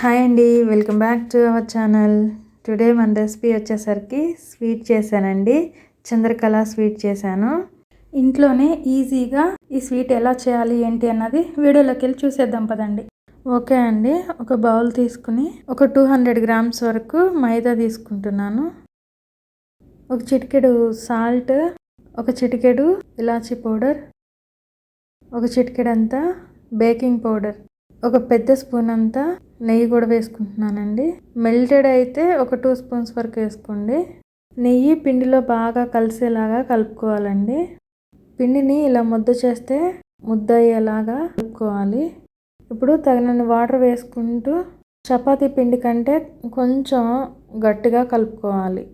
Hi అండి welcome back to our channel. Today మన recipe వచ్చేసరికి స్వీట్ చేశానండి. చంద్రకళ స్వీట్ చేశాను. ఇంట్లోనే ఈజీగా ఈ స్వీట్ ఎలా చేయాలి ఏంటి అన్నది వీడియోలోకి వెళ్ళి చూసేద్దాం పదండి. ఓకే అండి ఒక బౌల్ తీసుకుని ఒక టూ హండ్రెడ్ గ్రామ్స్ వరకు మైదా తీసుకుంటున్నాను. ఒక చిటికెడు సాల్ట్ ఒక చిటికెడు ఇలాచీ పౌడర్ ఒక చిటికెడంతా బేకింగ్ పౌడర్. ఒక పెద్ద స్పూన్ అంతా నెయ్యి కూడా వేసుకుంటున్నానండి. మెల్టెడ్ అయితే ఒక టూ స్పూన్స్ వరకు వేసుకోండి. నెయ్యి పిండిలో బాగా కలిసేలాగా కలుపుకోవాలండి. పిండిని ఇలా ముద్ద చేస్తే ముద్ద అయ్యేలాగా కలుపుకోవాలి. ఇప్పుడు తగినన్ని వాటర్ వేసుకుంటూ చపాతీ పిండి కంటే కొంచెం గట్టిగా కలుపుకోవాలి.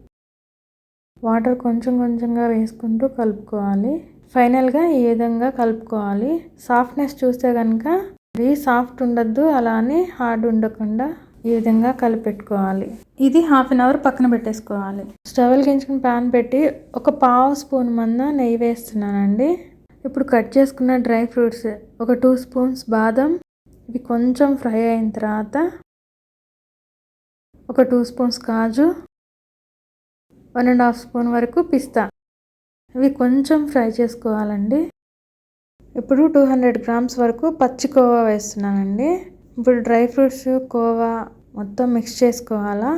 వాటర్ కొంచెం కొంచెంగా వేసుకుంటూ కలుపుకోవాలి. ఫైనల్గా ఈ విధంగా కలుపుకోవాలి. సాఫ్ట్నెస్ చూస్తే కనుక ఇది సాఫ్ట్ ఉండద్దు అలానే హార్డ్ ఉండకుండా ఈ విధంగా కలిపెట్టుకోవాలి. ఇది హాఫ్ అన్ అవర్ పక్కన పెట్టేసుకోవాలి. స్టవ్ వెలిగించుకుని ప్యాన్ పెట్టి ఒక పావు స్పూన్ మంద నెయ్యి వేస్తున్నానండి. ఇప్పుడు కట్ చేసుకున్న డ్రై ఫ్రూట్స్ ఒక టూ స్పూన్స్ బాదం ఇవి కొంచెం ఫ్రై అయిన తర్వాత ఒక టూ స్పూన్స్ కాజు వన్ అండ్ హాఫ్ స్పూన్ వరకు పిస్తా. ఇవి కొంచెం ఫ్రై చేసుకోవాలండి. ఇప్పుడు టూ హండ్రెడ్ గ్రామ్స్ వరకు పచ్చి కోవా వేస్తున్నానండి. ఇప్పుడు డ్రై ఫ్రూట్స్ కోవా మొత్తం మిక్స్ చేసుకోవాలా.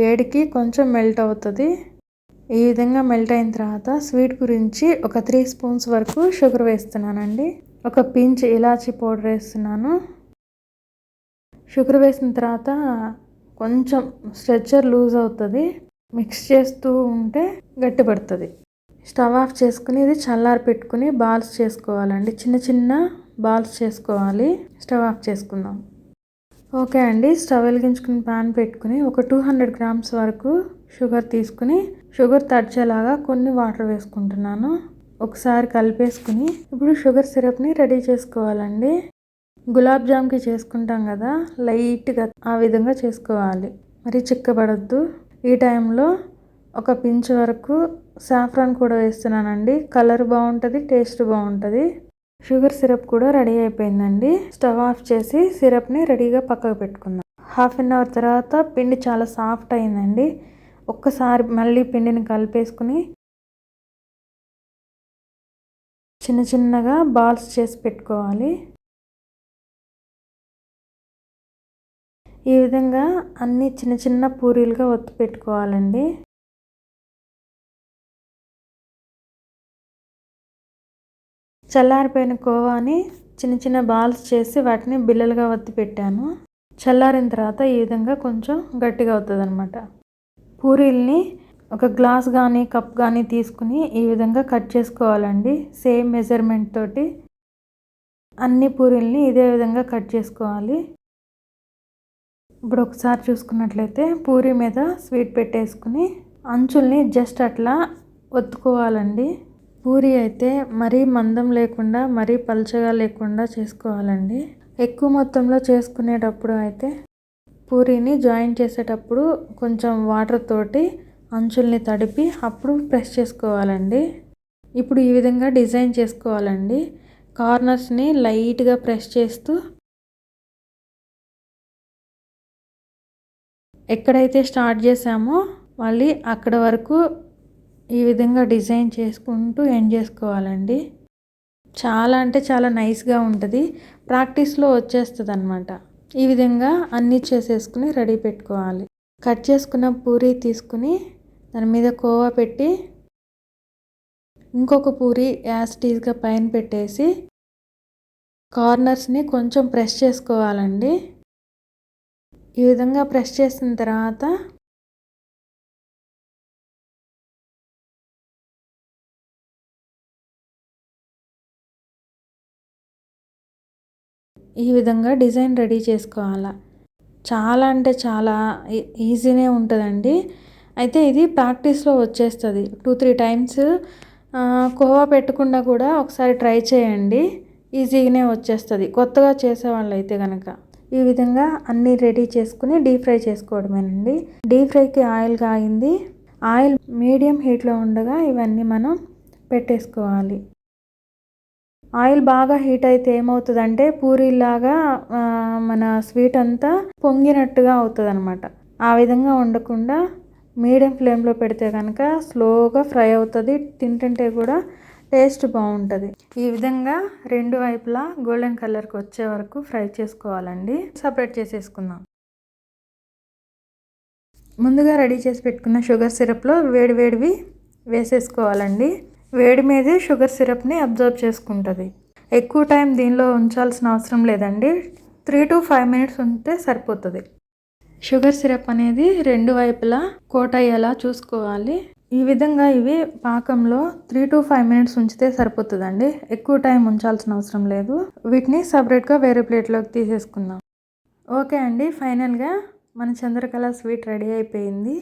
వేడికి కొంచెం మెల్ట్ అవుతుంది. ఈ విధంగా మెల్ట్ అయిన తర్వాత స్వీట్ గురించి ఒక త్రీ స్పూన్స్ వరకు షుగర్ వేస్తున్నానండి. ఒక పించ్ ఇలాచి పౌడర్ వేస్తున్నాను. షుగర్ వేసిన తర్వాత కొంచెం స్ట్రెచ్చర్ లూజ్ అవుతుంది. మిక్స్ చేస్తూ ఉంటే గట్టిపడుతుంది. స్టవ్ ఆఫ్ చేసుకుని ఇది చల్లారి పెట్టుకుని బాల్స్ చేసుకోవాలండి. చిన్న చిన్న బాల్స్ చేసుకోవాలి. స్టవ్ ఆఫ్ చేసుకుందాం. ఓకే అండి. స్టవ్ వెలిగించుకుని ప్యాన్ పెట్టుకుని ఒక టూ హండ్రెడ్ గ్రామ్స్ వరకు షుగర్ తీసుకుని షుగర్ తడిచేలాగా కొన్ని వాటర్ వేసుకుంటున్నాను. ఒకసారి కలిపేసుకుని ఇప్పుడు షుగర్ సిరప్ని రెడీ చేసుకోవాలండి. గులాబ్ జామ్కి చేసుకుంటాం కదా లైట్గా ఆ విధంగా చేసుకోవాలి. మరి చిక్కబడద్దు. ఈ టైంలో ఒక పించ్ వరకు సాఫ్రాన్ కూడా వేస్తున్నానండి. కలర్ బాగుంటుంది టేస్ట్ బాగుంటుంది. షుగర్ సిరప్ కూడా రెడీ అయిపోయిందండి. స్టవ్ ఆఫ్ చేసి సిరప్ని రెడీగా పక్కకు పెట్టుకుందాం. హాఫ్ అన్ అవర్ తర్వాత పిండి చాలా సాఫ్ట్ అయిందండి. ఒక్కసారి మళ్ళీ పిండిని కలిపేసుకుని చిన్న చిన్నగా బాల్స్ చేసి పెట్టుకోవాలి. ఈ విధంగా అన్ని చిన్న చిన్న పూరీలుగా ఒత్తి పెట్టుకోవాలండి. చల్లారిపోయిన కోవాని చిన్న చిన్న బాల్స్ చేసి వాటిని బిల్లలుగా ఒత్తి పెట్టాను. చల్లారిన తర్వాత ఈ విధంగా కొంచెం గట్టిగా అవుతుంది అనమాట పూరీల్ని ఒక గ్లాస్ కానీ కప్ కానీ తీసుకుని ఈ విధంగా కట్ చేసుకోవాలండి. సేమ్ మెజర్మెంట్ తోటి అన్ని పూరీల్ని ఇదే విధంగా కట్ చేసుకోవాలి. ఇప్పుడు ఒకసారి చూసుకున్నట్లయితే పూరి మీద స్వీట్ పెట్టేసుకుని అంచుల్ని జస్ట్ అట్లా ఒత్తుకోవాలండి. పూరి అయితే మరీ మందం లేకుండా మరీ పల్చగా లేకుండా చేసుకోవాలండి. ఎక్కువ మొత్తంలో చేసుకునేటప్పుడు అయితే పూరీని జాయిన్ చేసేటప్పుడు కొంచెం వాటర్ తోటి అంచుల్ని తడిపి అప్పుడు ప్రెస్ చేసుకోవాలండి. ఇప్పుడు ఈ విధంగా డిజైన్ చేసుకోవాలండి. కార్నర్స్ని లైట్గా ప్రెస్ చేస్తూ ఎక్కడైతే స్టార్ట్ చేసామో మళ్ళీ అక్కడ వరకు ఈ విధంగా డిజైన్ చేసుకుంటూ ఎండ్ చేసుకోవాలండి. చాలా అంటే చాలా నైస్గా ఉంటుంది. ప్రాక్టీస్లో వచ్చేస్తుంది అనమాట ఈ విధంగా అన్నీ చేసేసుకుని రెడీ పెట్టుకోవాలి. కట్ చేసుకున్న పూరి తీసుకుని దాని మీద కోవా పెట్టి ఇంకొక పూరి యాస్టీస్గా పైన పెట్టేసి కార్నర్స్ని కొంచెం ప్రెస్ చేసుకోవాలండి. ఈ విధంగా ప్రెస్ చేసిన తర్వాత ఈ విధంగా డిజైన్ రెడీ చేసుకోవాలా. చాలా అంటే చాలా ఈజీనే ఉంటుందండి. అయితే ఇది ప్రాక్టీస్లో వచ్చేస్తుంది. టూ త్రీ టైమ్స్ కోవా పెట్టకుండా కూడా ఒకసారి ట్రై చేయండి. ఈజీగానే వచ్చేస్తుంది. కొత్తగా చేసేవాళ్ళు అయితే కనుక ఈ విధంగా అన్నీ రెడీ చేసుకుని డీప్ ఫ్రై చేసుకోవడమేనండి. డీప్ ఫ్రైకి ఆయిల్ కాగింది. ఆయిల్ మీడియం హీట్లో ఉండగా ఇవన్నీ మనం పెట్టేసుకోవాలి. ఆయిల్ బాగా హీట్ అయితే ఏమవుతుందంటే పూరీలాగా మన స్వీట్ అంతా పొంగినట్టుగా అవుతుంది అనమాట ఆ విధంగా ఉండకుండా మీడియం ఫ్లేమ్లో పెడితే కనుక స్లోగా ఫ్రై అవుతుంది. తింటుంటే కూడా టేస్ట్ బాగుంటుంది. ఈ విధంగా రెండు వైపులా గోల్డెన్ కలర్కి వచ్చే వరకు ఫ్రై చేసుకోవాలండి. సపరేట్ చేసేసుకుందాం. ముందుగా రెడీ చేసి పెట్టుకున్న షుగర్ సిరప్లో వేడి వేడివి వేసేసుకోవాలండి. వేడి మీదే షుగర్ సిరప్ని అబ్జర్వ్ చేసుకుంటుంది. ఎక్కువ టైం దీనిలో ఉంచాల్సిన అవసరం లేదండి. త్రీ టు ఫైవ్ మినిట్స్ ఉంటే సరిపోతుంది. షుగర్ సిరప్ అనేది రెండు వైపులా కోట్ అయ్యేలా చూసుకోవాలి. ఈ విధంగా ఇవి పాకంలో త్రీ టు ఫైవ్ మినిట్స్ ఉంచితే సరిపోతుందండి. ఎక్కువ టైం ఉంచాల్సిన అవసరం లేదు. వీటిని సపరేట్గా వేరే ప్లేట్లోకి తీసేసుకుందాం. ఓకే అండి ఫైనల్గా మన చంద్రకళ స్వీట్ రెడీ అయిపోయింది.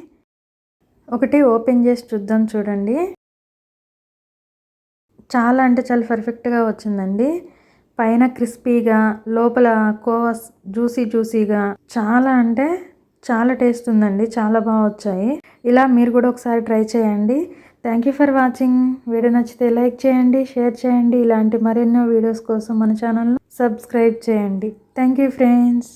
ఒకటి ఓపెన్ చేసి చూద్దాం చూడండి. చాలా అంటే చాలా పర్ఫెక్ట్గా వచ్చిందండి. పైన క్రిస్పీగా లోపల కోవా జ్యూసీ జ్యూసీగా చాలా అంటే చాలా టేస్ట్ ఉందండి చాలా బాగా వచ్చాయి. ఇలా మీరు కూడా ఒకసారి ట్రై చేయండి. Thank you for watching video నచ్చితే లైక్ చేయండి షేర్ చేయండి. ఇలాంటి మరెన్నో వీడియోస్ కోసం మన ఛానల్ను సబ్స్క్రైబ్ చేయండి. Thank you friends